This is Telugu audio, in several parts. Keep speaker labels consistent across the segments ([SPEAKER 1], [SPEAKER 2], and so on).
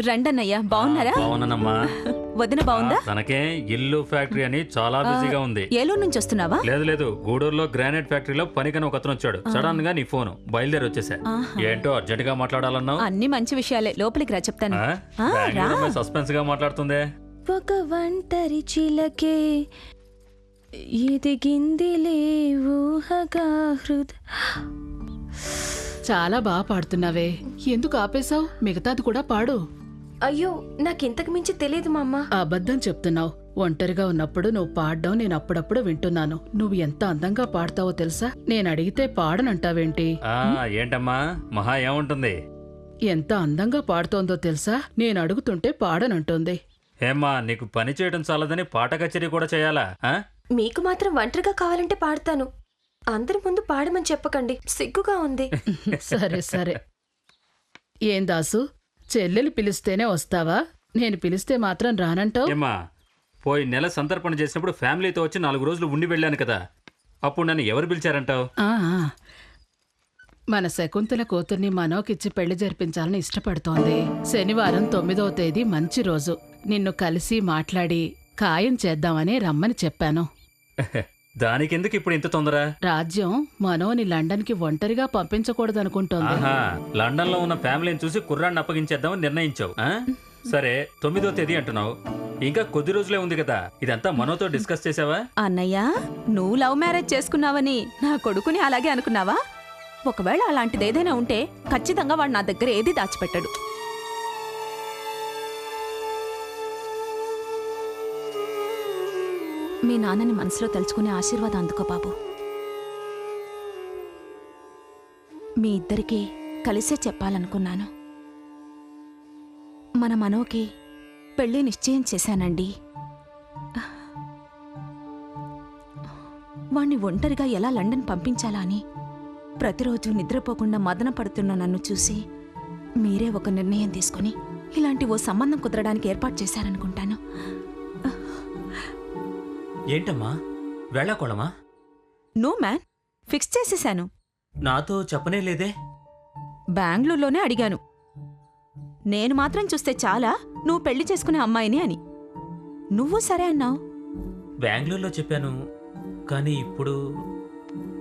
[SPEAKER 1] రండన్నయ్య బాగున్నారా?
[SPEAKER 2] బాగున్నానమ్మా.
[SPEAKER 1] వదిన బాగుందా?
[SPEAKER 2] తనకే ఇల్లు ఫ్యాక్టరీ అని చాలా బిజీగా ఉంది.
[SPEAKER 1] ఏలూరు నుంచి వస్తున్నావా?
[SPEAKER 2] లేదు లేదు. గూడూరులో గ్రానైట్ ఫ్యాక్టరీలో పనికని ఒక అతను వచ్చాడు. సడన్గా నీ ఫోన్ బయలుదేరి వచ్చేసా. ఏంటో అర్జెంట్గా మాట్లాడాలన్నావు?
[SPEAKER 1] అన్ని మంచి విషయాలే. లోపలికి రా చెప్తాను.
[SPEAKER 2] సస్పెన్స్గా మాట్లాడుతుందే?
[SPEAKER 1] ఒక ఒంటరి చిలకే ఎదిగిందిలే ఊహగా హృద.
[SPEAKER 3] చాలా బాగా పాడుతున్నావే. ఎందుకు ఆపేశావు? మిగతాది కూడా పాడు.
[SPEAKER 4] అయ్యో నాకింతకు మించి తెలియదు మా అమ్మ
[SPEAKER 3] అబద్ధం చెప్తున్నావు. ఒంటరిగా ఉన్నప్పుడు నువ్వు పాడడం నేను అప్పుడప్పుడు వింటున్నాను. నువ్వు ఎంత అందంగా పాడతావో తెలుసా? నేను అడిగితే పాడనంటావేంటి?
[SPEAKER 2] ఆ ఏంటమ్మా? మహా ఏముంటుంది?
[SPEAKER 3] ఎంత అందంగా పాడుతోందో తెలుసా? నేను అడుగుతుంటే పాడనంటుంది.
[SPEAKER 2] ఏమ్మా నీకు పని చేయడం చాలదని పాట కచేరీ కూడా చేయాలా? ఆ?
[SPEAKER 4] మీకు మాత్రం ఒంటరిగా కావాలంటే పాడతాను. అందరి ముందు పాడమని చెప్పకండి. సిగ్గుగా ఉంది.
[SPEAKER 3] సరే సరే. ఏం దాసు? చెల్లెలు పిలిస్తేనే వస్తావా? నేను పిలిస్తే మాత్రం రానంటావు?
[SPEAKER 2] ఏమ్మా పోయి నెల సంతర్పణ చేసినప్పుడు ఫ్యామిలీతో వచ్చి నాలుగు రోజులు ఉండి వెళ్ళాను కదా. అప్పుడు నన్ను ఎవరు పిలిచారంటావు.
[SPEAKER 3] మన శకుంతల కూతుర్ని మనోకిచ్చి పెళ్ళి జరిపించాలని ఇష్టపడుతోంది. శనివారం తొమ్మిదవ తేదీ మంచి రోజు. నిన్ను కలిసి మాట్లాడి ఖాయం చేద్దామని రమ్మని చెప్పాను.
[SPEAKER 2] దానికెందుకు ఇప్పుడు ఇంత తొందర?
[SPEAKER 3] రాజ్యం మనోని లండన్కి ఒంటరిగా పంపించకూడదనుకుంటోంది.
[SPEAKER 2] ఆహా లండన్లో ఉన్న ఫ్యామిలీని చూసి కుర్రాన్ని అప్పగించేద్దామని నిర్ణయించావు ఆ? సరే తొమ్మిదో తేదీ అంటున్నావు. ఇంకా కొద్ది రోజులే ఉంది కదా ఇదంతా మనోతో డిస్కస్ చేసావా?
[SPEAKER 1] అన్నయ్య నువ్వు లవ్ మ్యారేజ్ చేసుకున్నావని నా కొడుకుని అలాగే అనుకున్నావా? ఒకవేళ అలాంటిది ఏదైనా ఉంటే ఖచ్చితంగా వాడు నా దగ్గర ఏది దాచిపెట్టాడు. మీ నాన్నని మనసులో తలుచుకునే ఆశీర్వాదం అందుకో బాబు. మీ ఇద్దరికీ కలిసే చెప్పాలనుకున్నాను. మన మనోకి పెళ్ళి నిశ్చయం చేశానండి. వాణ్ణి ఒంటరిగా ఎలా లండన్ పంపించాలా అని ప్రతిరోజు నిద్రపోకుండా మదన పడుతున్న నన్ను చూసి మీరే ఒక నిర్ణయం తీసుకుని ఇలాంటి ఓ సంబంధం కుదరడానికి ఏర్పాటు చేశారనుకుంటాను.
[SPEAKER 2] ఏంటమ్మా? వెళ్ళాకోళమా
[SPEAKER 1] నో మ్యాన్ ఫిక్స్ చేసేశాను
[SPEAKER 2] నాతో చెప్పనే లేదే?
[SPEAKER 1] బెంగళూరులోనే అడిగాను. నేను మాత్రం చూస్తే చాలా నువ్వు పెళ్ళి చేసుకునే అమ్మాయిని అని. నువ్వు సరే అన్నావు.
[SPEAKER 2] బెంగళూరులో చెప్పాను కానీ ఇప్పుడు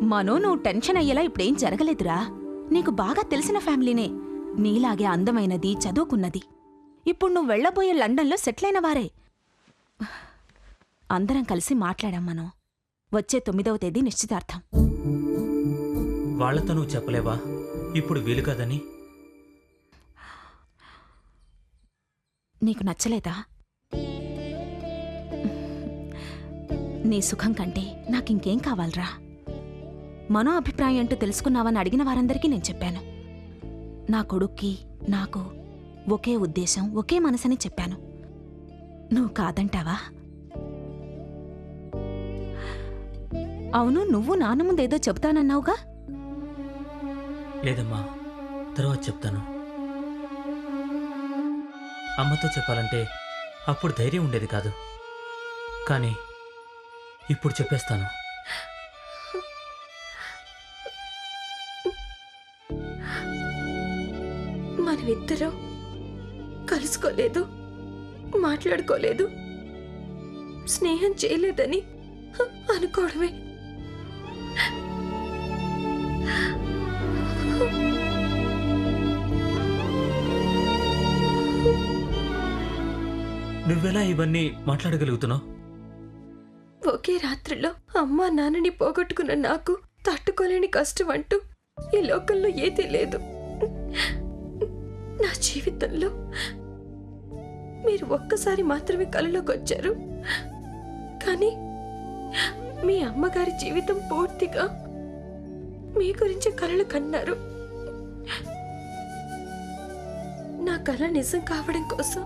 [SPEAKER 1] మనో నువ్వు టెన్షన్ అయ్యేలా ఇప్పుడేం జరగలేదురా. నీకు బాగా తెలిసిన ఫ్యామిలీనే. నీలాగే అందమైనది చదువుకున్నది. ఇప్పుడు నువ్వు వెళ్ళబోయే లండన్లో సెటిల్ అయిన వారే. అందరం కలిసి మాట్లాడాం మనం. వచ్చే తొమ్మిదవ తేదీ నిశ్చితార్థం.
[SPEAKER 2] వాళ్ళతో నువ్వు చెప్పలేవా? ఇప్పుడు వీలు కదని?
[SPEAKER 1] నీకు నచ్చలేదా? నీ సుఖం కంటే నాకింకేం కావాలరా? మనో అభిప్రాయం అంటూ తెలుసుకున్నావని అడిగిన వారందరికీ నేను చెప్పాను. నా కొడుక్కి నాకు ఒకే ఉద్దేశం ఒకే మనసని చెప్పాను. నువ్వు కాదంటావా? అవును నువ్వు నాన్న ముందేదో చెబుతానన్నావుగా?
[SPEAKER 5] లేదమ్మా తర్వాత చెప్తాను. అమ్మతో చెప్పాలంటే అప్పుడు ధైర్యం ఉండేది కాదు. కానీ ఇప్పుడు చెప్పేస్తాను.
[SPEAKER 4] మనమిద్దరం కలుసుకోలేదు మాట్లాడుకోలేదు స్నేహం చేయలేదని అనుకోవడమే.
[SPEAKER 5] నువ్వెలా ఇవన్నీ మాట్లాడగలుగుతున్నావు?
[SPEAKER 4] ఒకే రాత్రిలో అమ్మా నాన్నని పోగొట్టుకున్న నాకు తట్టుకోలేని కష్టం అంటూ ఈ లోకంలో ఏదీ లేదు. నా జీవితంలో మీరు ఒక్కసారి మాత్రమే కలలోకి వచ్చారు కానీ మీ అమ్మగారి జీవితం పూర్తిగా మీ గురించి కలలు కన్నారు. నా కళ నిజం కావడం కోసం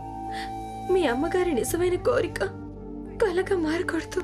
[SPEAKER 4] మీ అమ్మగారి నిజమైన కోరిక కలగా మారకూడదు.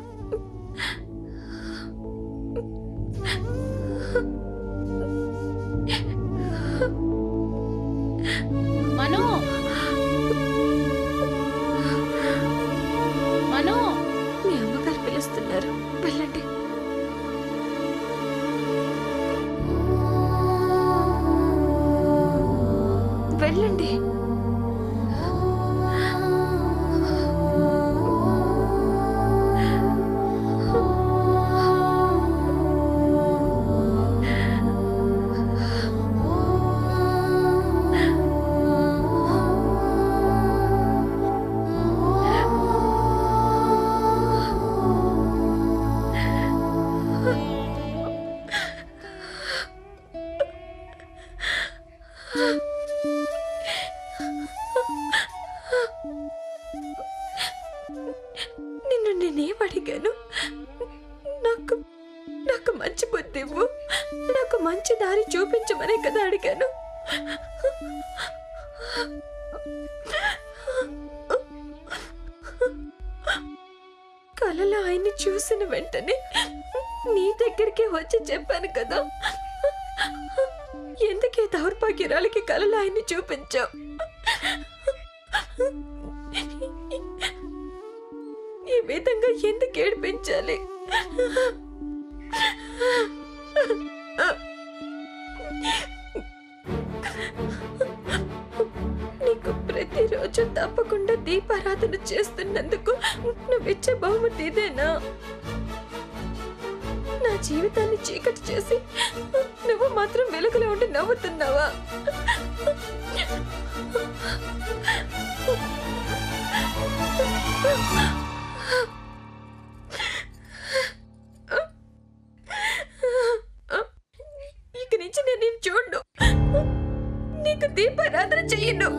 [SPEAKER 4] మంచి బుద్ధి నాకు మంచి దారి చూపించమనే కదా అడిగాను. కలలో ఆయన్ని చూసిన వెంటనే నీ దగ్గరికి వచ్చి చెప్పాను కదా. ఎందుకే దౌర్భాగ్యురాలకి కలలో ఆయన్ని చూపించావు? ఈ విధంగా ఎందుకు ఏడిపించాలి? దీపారాధన చేస్తున్నందుకు నువ్విచ్చే బహుమతి ఇదేనా? నా జీవితాన్ని చీకటి చేసి నువ్వు మాత్రం వెలుగులో ఉండి నవ్వుతున్నావా? ఇక దీపారాధన చెయ్యను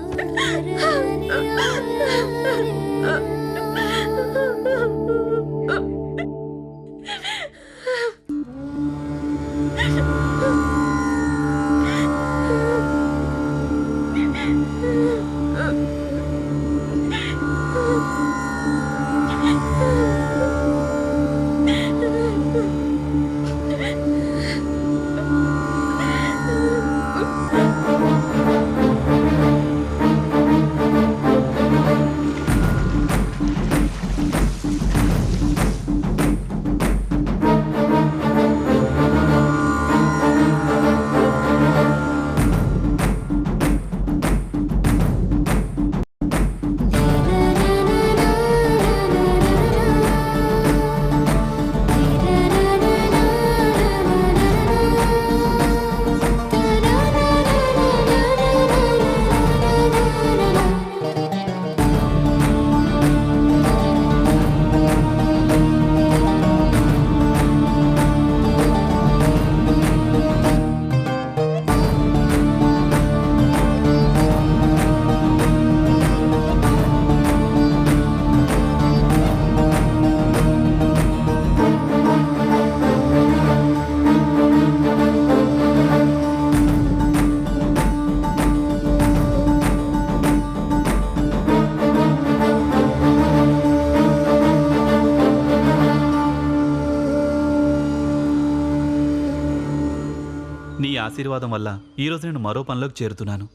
[SPEAKER 6] ఆశీర్వాదం వల్ల ఈరోజు నేను మరో పనిలోకి చేరుతున్నాను.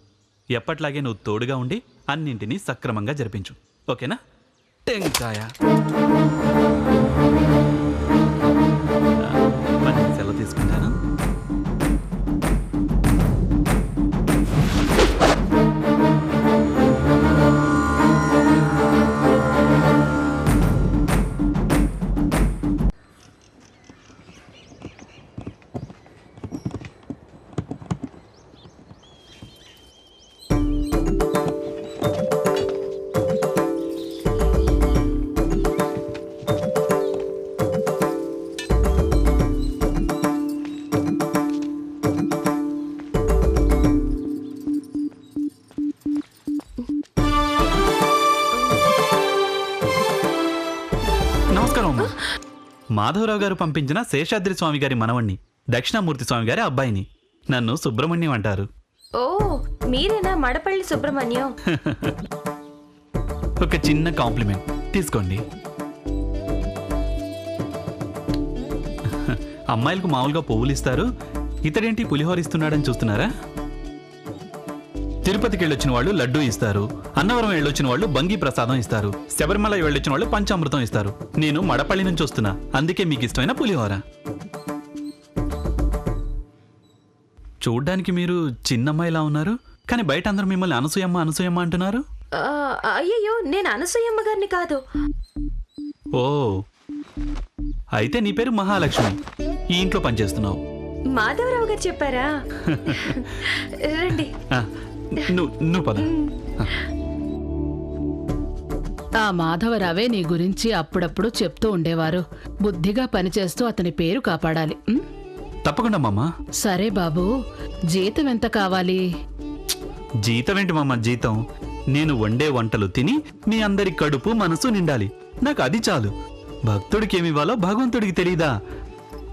[SPEAKER 6] ఎప్పట్లాగే నువ్వు తోడుగా ఉండి అన్నింటినీ సక్రమంగా జరిపించు. ఓకేనా? టెంకాయ. అమ్మా. మాధవరావు గారు పంపించిన శేషాద్రి స్వామి గారి మనవణ్ణి దక్షిణామూర్తి స్వామి గారి అబ్బాయిని. నన్ను సుబ్రహ్మణ్యం అంటారు.
[SPEAKER 4] ఓ మీరేనా మడపల్లి సుబ్రహ్మణ్యం?
[SPEAKER 6] ఒక చిన్న కాంప్లిమెంట్. తీసుకోండి. అమ్మాయిలకు మామూలుగా పువ్వులు ఇస్తారు. ఇతడేంటి పులిహోర ఇస్తున్నాడని చూస్తున్నారా? తిరుపతికి వెళ్ళొచ్చిన వాళ్ళు లడ్డూ ఇస్తారు అన్నవరం వెళ్ళొచ్చిన వాళ్ళు బంగి ప్రసాదం ఇస్తారు శబరిమల వెళ్ళొచ్చిన వాళ్ళు పంచామృతం ఇస్తారు. నేను మడపల్లి నుంచి వస్తున్నా అందుకే మీకు ఇష్టమైన పులిహోర. చూడ్డానికి మీరు చిన్నమ్మాయిలా ఉన్నారు? కానీ బయట అందరూ మిమ్మల్ని అనసూయమ్మ అనసూయమ్మ అంటున్నారు?
[SPEAKER 4] అయ్యయ్యో నేను అనసూయమ్మ గారిని కాదు.
[SPEAKER 6] ఓ అయితే నీ పేరు మహాలక్ష్మి. ఈ ఇంట్లో పనిచేస్తున్నావు.
[SPEAKER 4] మాధవరావు గారు చెప్పారా? రండి.
[SPEAKER 6] నువ్వు నువ్వు పద.
[SPEAKER 3] ఆ మాధవరావే నీ గురించి అప్పుడప్పుడు చెప్తూ ఉండేవారు. బుద్ధిగా పనిచేస్తూ అతని పేరు కాపాడాలి?
[SPEAKER 6] తప్పకుండా మామ.
[SPEAKER 3] సరే బాబు జీతం ఎంత కావాలి?
[SPEAKER 6] జీతం ఏంటి మామ జీతం? నేను వండే వంటలు తిని మీ అందరి కడుపు మనసు నిండాలి. నాకు అది చాలు. భక్తుడికి ఏమివ్వాలో భగవంతుడికి తెలీదా?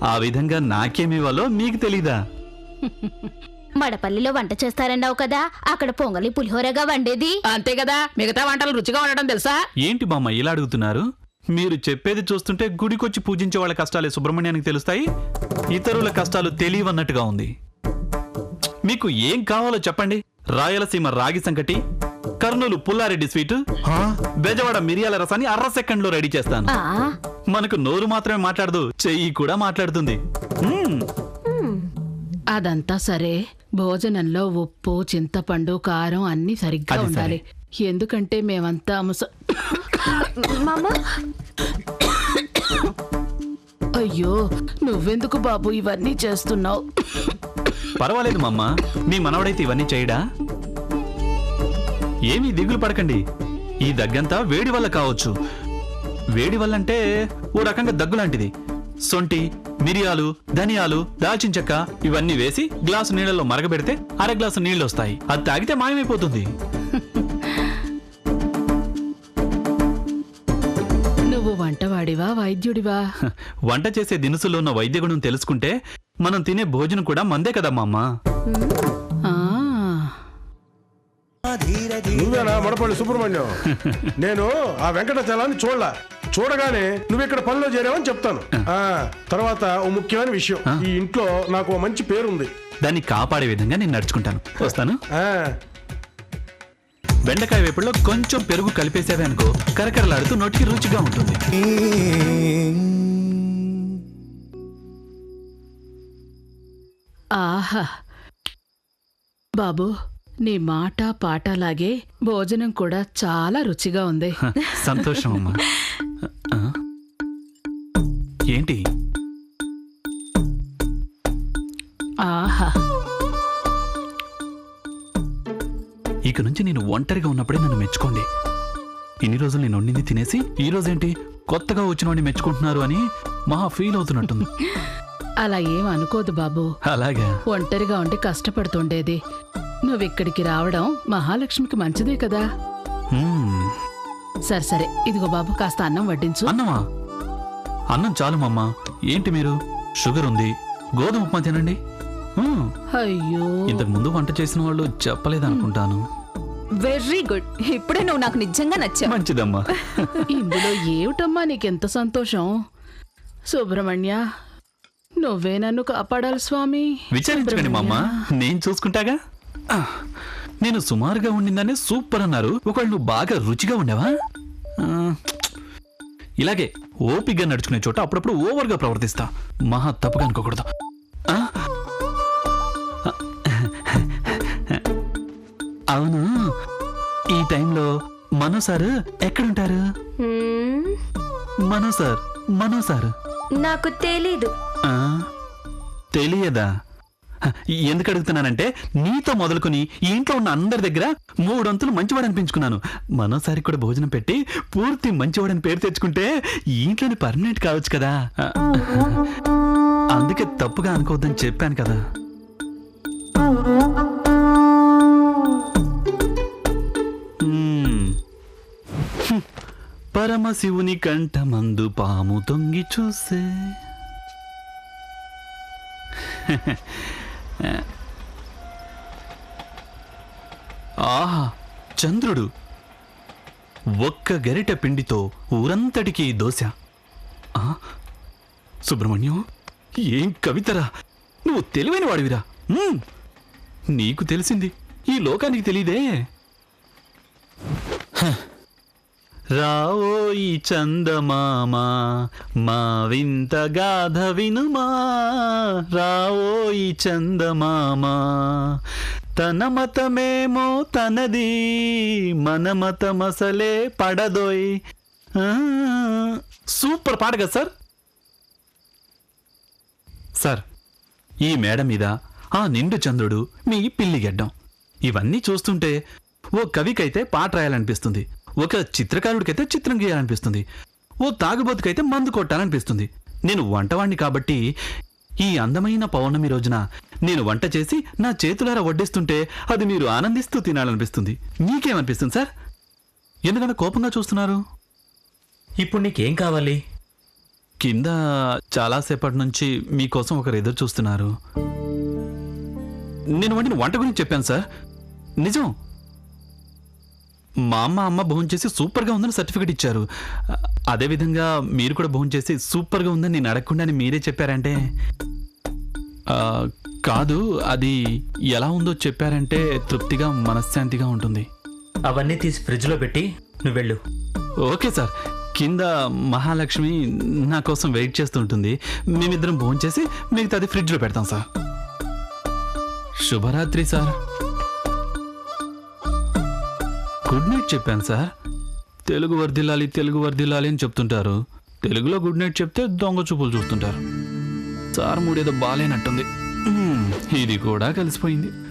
[SPEAKER 6] ఆ విధంగా నాకేమివ్వాలో మీకు తెలీదా?
[SPEAKER 7] మడపల్లిలో వంట చేస్తారన్నావు కదా అక్కడ పొంగలి పులిహోరగా వండేది.
[SPEAKER 3] అంతే కదా మిగతా వంటలు రుచిగా ఉండడం తెలుసా?
[SPEAKER 6] ఏంటి బామ్మ ఇలా అడుగుతున్నారు? మీరు చెప్పేది చూస్తుంటే గుడికొచ్చి పూజించే వాళ్ళ కష్టాలే సుబ్రహ్మణ్యానికి తెలుస్తాయి? ఇతరుల కష్టాలు తెలియవన్నట్టుగా ఉంది. మీకు ఏం కావాలో చెప్పండి. రాయలసీమ రాగి సంకటి కర్నూలు పుల్లారెడ్డి స్వీట్ బెజవాడ మిరియాల రసాన్ని అర్ర సెకండ్లో రెడీ చేస్తాను.
[SPEAKER 7] ఆ?
[SPEAKER 6] మనకు నోరు మాత్రమే మాట్లాడదు చెయ్యి కూడా మాట్లాడుతుంది.
[SPEAKER 3] అదంతా సరే. భోజనంలో ఉప్పు చింతపండు కారం అన్నీ సరిగ్గా
[SPEAKER 6] అది సరే.
[SPEAKER 3] ఉండాలి. ఎందుకంటే మేమంతా ముస
[SPEAKER 4] మామ?
[SPEAKER 3] అయ్యో నువ్వెందుకు బాబు ఇవన్నీ చేస్తున్నావు?
[SPEAKER 6] పర్వాలేదు మమ్మ మీ మనవడైతే ఇవన్నీ చేయడా? ఏమీ దిగులు పడకండి. ఈ దగ్గంతా వేడి వల్ల కావచ్చు. వేడి వల్ల అంటే ఓ రకంగా దగ్గు లాంటిది. సొంటి మిరియాలు ధనియాలు దాల్చిన చెక్క ఇవన్నీ వేసి గ్లాసు నీళ్ళలో మరగబెడితే అర గ్లాసు నీళ్ళు వస్తాయి. అది తాగితే మాయమైపోతుంది.
[SPEAKER 3] నువ్వు వంటవాడివా వైద్యుడివా?
[SPEAKER 6] హ, వంట చేసే దినుసుల్లో ఉన్న వైద్య గుణం తెలుసుకుంటే మనం తినే భోజనం కూడా మందే కదా మా అమ్మ
[SPEAKER 3] ఆ.
[SPEAKER 8] నువ్వేనా మడపల్లి సుబ్రహ్మణ్యం? నేను ఆ వెంకటాచలాన్ని చూడలా. చూడగానే నువ్వు ఇక్కడ పనిలో చేరావని చెప్తాను. ఆ. తర్వాత ఓ ముఖ్యమైన విషయం. ఈ ఇంట్లో నాకు ఓ మంచి పేరుంది.
[SPEAKER 6] దాన్ని కాపాడే విధంగా నేను నడుచుకుంటాను. వస్తాను?
[SPEAKER 8] ఆ.
[SPEAKER 6] బెండకాయ వేపుడులో కొంచెం పెరుగు కలిపేసేవే అనుకో కరకరలాడుతూ నోటికి రుచిగా ఉంటుంది.
[SPEAKER 3] ఆహా. బాబు నీ మాట పాటలాగే భోజనం కూడా చాలా రుచిగా ఉంది.
[SPEAKER 6] సంతోషం అమ్మా? ఏంటి?
[SPEAKER 3] ఆహా.
[SPEAKER 6] ఇక నుంచి నేను ఒంటరిగా ఉన్నప్పుడే నన్ను మెచ్చుకోండి. ఇన్ని రోజులు నేను వండింది తినేసి ఈ రోజేంటి కొత్తగా వచ్చిన వాడిని మెచ్చుకుంటున్నారు అని మహా ఫీల్ అవుతున్నట్టుంది.
[SPEAKER 3] అలా ఏం అనుకోదు బాబు.
[SPEAKER 6] అలాగా?
[SPEAKER 3] ఒంటరిగా ఉండి కష్టపడుతుండేది నువ్విక్కడికి రావడం మహాలక్ష్మికి మంచిదే కదా?
[SPEAKER 6] మ్మ్.
[SPEAKER 3] సరే సరే. ఇదిగో బాబు కాస్త అన్నం వడ్డించు.
[SPEAKER 6] అన్నమా? అన్నం చాలు మమ్మ ఏంటి మీరు? షుగర్ ఉంది. గోధుమ ఉప్మా తినండి. మ్మ్.
[SPEAKER 3] అయ్యో.
[SPEAKER 6] ఇంతకు ముందు వంట చేసిన వాళ్ళు చెప్పలేదనుకుంటాను.
[SPEAKER 1] Very good. ఇప్పుడే నువ్వు నాకు నిజంగా నచ్చావు.
[SPEAKER 6] మంచిదమ్మా.
[SPEAKER 3] ఇందులో ఏమిటమ్మా నీకెంత సంతోషం? సుబ్రహ్మణ్య నువ్వే నన్ను కాపాడాలి స్వామి.
[SPEAKER 6] విచారించకండి మా అమ్మ నేను చూసుకుంటాగా? నేను సుమారుగా ఉండిందనే సూపర్ అన్నారు. ఒకవేళ నువ్వు బాగా రుచిగా ఉండేవా? ఇలాగే ఓపిగ్గా నడుచుకునే చోట అప్పుడప్పుడు ఓవర్గా ప్రవర్తిస్తా. మహా తప్పుగా అనుకోకూడదు? అవును. ఈ టైంలో మనో సార్ ఎక్కడుంటారు? Mano sir Mano sir.
[SPEAKER 4] నాకు తెలీదు?
[SPEAKER 6] తెలియదా? ఎందుకు అడుగుతున్నానంటే నీతో మొదలుకొని ఈ ఇంట్లో ఉన్న అందరి దగ్గర మూడొంతులు మంచివాడు అనిపించుకున్నాను. మనోసారి కూడా భోజనం పెట్టి పూర్తి మంచివాడని పేరు తెచ్చుకుంటే ఈ ఇంట్లోని పర్మనెంట్ కావచ్చు కదా. అందుకే తప్పుగా అనుకోవద్దని చెప్పాను కదా. పరమశివుని కంఠమందు పాము తొంగి చూసే. ఆహా చంద్రుడు. ఒక్క గరిట పిండితో ఊరంతటికి దోశ. ఆ, సుబ్రహ్మణ్యం ఏం కవితరా? నువ్వు తెలివైన వాడివిరా. మ్మ్. నీకు తెలిసింది. ఈ లోకానికి తెలీదే రావోయి చందమామ మా వింత గాథ వినుమా. రావోయి చందమామ తన మతమేమో తనది మన మతమసలే పడదోయ్. సూపర్ పాట కదా సార్? సార్ ఈ మేడ మీద ఆ నిండు చంద్రుడు మీ పిల్లిగెడ్డం ఇవన్నీ చూస్తుంటే ఓ కవికైతే పాట రాయాలనిపిస్తుంది. ఒక చిత్రకారుడికైతే చిత్రం గీయాలనిపిస్తుంది. ఓ తాగుబోతుకైతే మందు కొట్టాలనిపిస్తుంది. నేను వంటవాణ్ణి కాబట్టి ఈ అందమైన పౌర్ణమి రోజున నేను వంట చేసి నా చేతులారా వడ్డిస్తుంటే అది మీరు ఆనందిస్తూ తినాలనిపిస్తుంది. మీకేమనిపిస్తుంది సార్? ఎందుకంటే కోపంగా చూస్తున్నారు?
[SPEAKER 5] ఇప్పుడు నీకేం కావాలి?
[SPEAKER 6] కింద చాలాసేపటి నుంచి మీకోసం ఒకరు ఎదురు చూస్తున్నారు. నేను వండిన వంట గురించి చెప్పాను సార్. నిజం. మా అమ్మ అమ్మ భోజనం చేసి సూపర్గా ఉందని సర్టిఫికెట్ ఇచ్చారు. అదేవిధంగా మీరు కూడా భోజనం చేసి సూపర్గా ఉందని నేను అడగకుండానే మీరే చెప్పారంటే? కాదు అది ఎలా ఉందో చెప్పారంటే తృప్తిగా మనశ్శాంతిగా ఉంటుంది.
[SPEAKER 5] అవన్నీ తీసి ఫ్రిడ్జ్లో పెట్టి నువ్వు వెళ్ళు.
[SPEAKER 6] Okay sir. కింద మహాలక్ష్మి నా కోసం వెయిట్ చేస్తుంటుంది మేమిద్దరం భోజనం చేసి మిగతాది ఫ్రిడ్జ్లో పెడతాం సార్. శుభరాత్రి సార్. గుడ్ నైట్ చెప్పాను సార్. తెలుగు వర్దిల్లాలి తెలుగు వర్దిల్లాలి అని చెప్తుంటారు. తెలుగులో గుడ్ నైట్ చెప్తే దొంగ చూపులు చూస్తుంటారు. సార్ మూడేదో బాగాలేనట్టుంది ఇది కూడా కలిసిపోయింది.